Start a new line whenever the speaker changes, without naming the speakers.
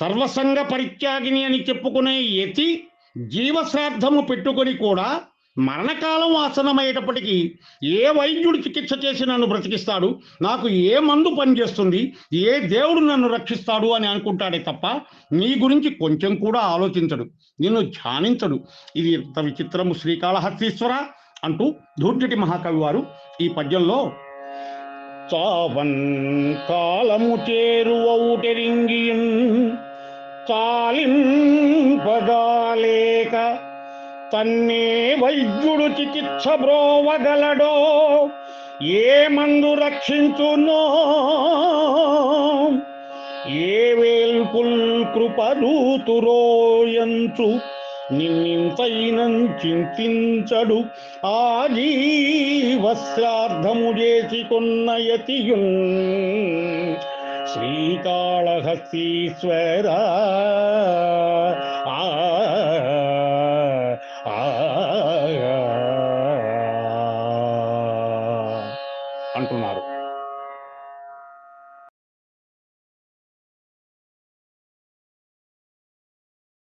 సర్వసంగ పరిత్యాగిని అని చెప్పుకునే యతి జీవశ్రాద్ధము పెట్టుకొని కూడా మరణకాలం ఆసనమయ్యేటప్పటికీ ఏ వైద్యుడు చికిత్స చేసి నన్ను బ్రతికిస్తాడు? నాకు ఏ మందు పనిచేస్తుంది? ఏ దేవుడు నన్ను రక్షిస్తాడు అని అనుకుంటాడే తప్ప నీ గురించి కొంచెం కూడా ఆలోచించడు. నిన్ను ధ్యానించడు. ఇది ఎంత విచిత్రము శ్రీకాళహస్తీశ్వర అంటూ ధూర్జటి మహాకవి వారు ఈ పద్యంలో చావన్ కాలము చేరువౌటెరింగియన్ చాలింపగాలేక తన్నే వైద్యుడు చికిత్స బ్రోవగలడో ఏ మందు రక్షించునో ఏ వేల్పుల్ కృపదూతురోయంచు నిన్నింతైనం చింతించడు. ఆ జీవశ్రార్థము చేసుకున్న యతియున్ శ్రీకాళహస్తీశ్వరా అంటున్నారు